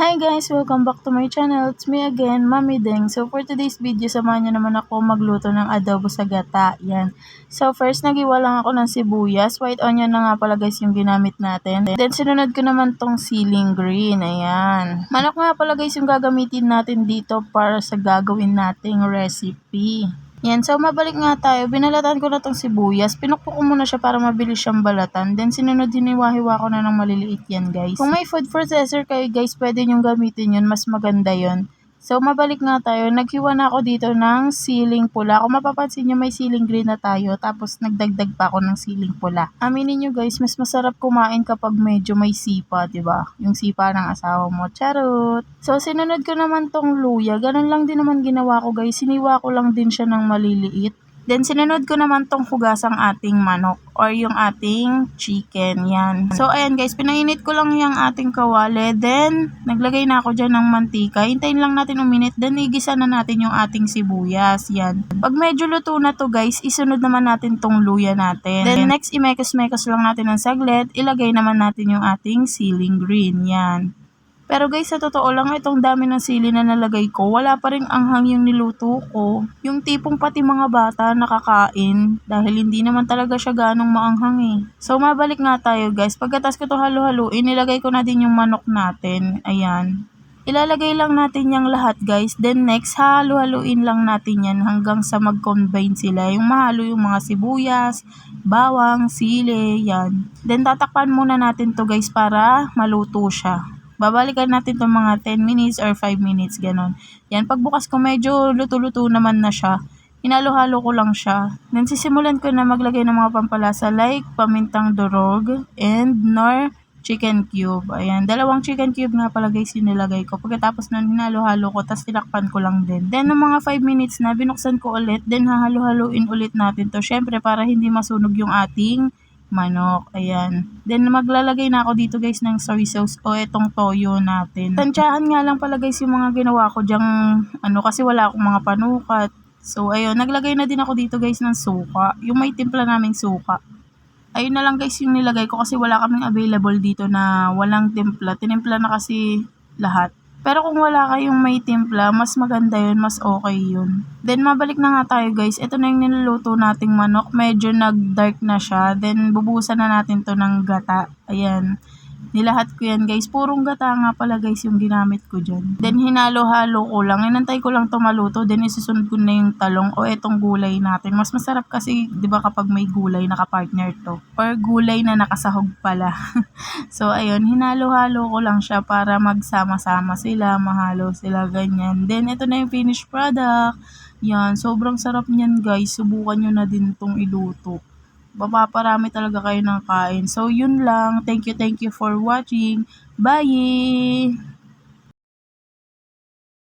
Hi guys! Welcome back to my channel. It's me again, Mami Deng. So for today's video, samahan niyo naman ako magluto ng adobo sa gata. Yan. So first, nagiwa lang ako ng sibuyas. White onion na nga pala guys yung ginamit natin. Then sinunod ko naman tong ceiling green. Ayan. Manok nga pala guys yung gagamitin natin dito para sa gagawin nating recipe. Yan, so mabalik nga tayo. Binalatan ko na tong sibuyas. Pinukpok ko muna siya para mabilis siyang balatan. Then sinunod hiniwa-hiwa ko na ng maliliit yan guys. Kung may food processor kayo guys, pwede nyong gamitin yun. Mas maganda yon So, mabalik nga tayo. Naghiwa na ako dito ng ceiling pula. Kung mapapansin nyo, may ceiling green na tayo. Tapos, nagdagdag pa ako ng ceiling pula. Aminin nyo guys, mas masarap kumain kapag medyo may sipa, ba diba? Yung sipa ng asawa mo. Charot! So, sinunod ko naman tong luya. Ganun lang din naman ginawa ko guys. Siniwa ko lang din siya ng maliliit. Then, sinunod ko naman tong hugasang ating manok or yung ating chicken. Yan. So, ayan guys, pinainit ko lang yung ating kawali. Then, naglagay na ako dyan ng mantika. Hintayin lang natin uminit. Then, igisa na natin yung ating sibuyas. Yan. Pag medyo luto na to guys, isunod naman natin tong luya natin. Then, next, imekos-mekos lang natin ng saglit. Ilagay naman natin yung ating ceiling green. Yan. Pero guys, sa totoo lang, itong dami ng sili na nalagay ko, wala pa rin anghang yung niluto ko. Yung tipong pati mga bata nakakain dahil hindi naman talaga siya ganong maanghang eh. So, mabalik nga tayo guys. Pagkatas ko to halo-haluin, nilagay ko na din yung manok natin. Ayan. Ilalagay lang natin yung lahat guys. Then next, halo-haluin lang natin yan hanggang sa mag-combine sila. Yung mahalo yung mga sibuyas, bawang, sili, yan. Then tatakpan muna natin to guys para maluto siya. Babalikan natin itong mga 10 minutes or 5 minutes, ganon. Yan, pagbukas ko medyo luto-luto naman na siya. Hinalo-halo ko lang siya. Then sisimulan ko na maglagay ng mga pampalasa like pamintang durog and nor chicken cube. Ayan, dalawang chicken cube nga pala guys nilagay ko. Pagkatapos nun, hinalo-halo ko, tapos tinakpan ko lang din. Then, ng mga 5 minutes na, binuksan ko ulit, then hahalo-haloin ulit natin to. Syempre, para hindi masunog yung ating manok. Ayan. Then, maglalagay na ako dito guys ng soy sauce o itong toyo natin. Tansyahan nga lang pala guys yung mga ginawa ko dyang ano kasi wala akong mga panukat. So, ayun. Naglagay na din ako dito guys ng suka. Yung may timpla naming suka. Ayun na lang guys yung nilagay ko kasi wala kaming available dito na walang timpla. Tinimpla na kasi lahat. Pero kung wala kayong may timpla, mas maganda yun, mas okay yun. Then, mabalik na nga tayo guys. Ito na yung niluluto nating manok. Medyo nag-dark na siya. Then, bubusan na natin to ng gata. Ayan. Nilahat ko yan guys. Purong gata nga pala guys yung ginamit ko dyan. Then hinalo-halo ko lang. Inantay ko lang to maluto. Then isusunod ko na yung talong o etong gulay natin. Mas masarap kasi di ba kapag may gulay nakapartner to. Or gulay na nakasahog pala. so ayun, hinalo-halo ko lang siya para magsama-sama sila. Mahalo sila ganyan. Then ito na yung finished product. Yan, sobrang sarap niyan guys. Subukan nyo na din tong iluto mapaparami talaga kayo ng kain. So, yun lang. Thank you, thank you for watching. Bye!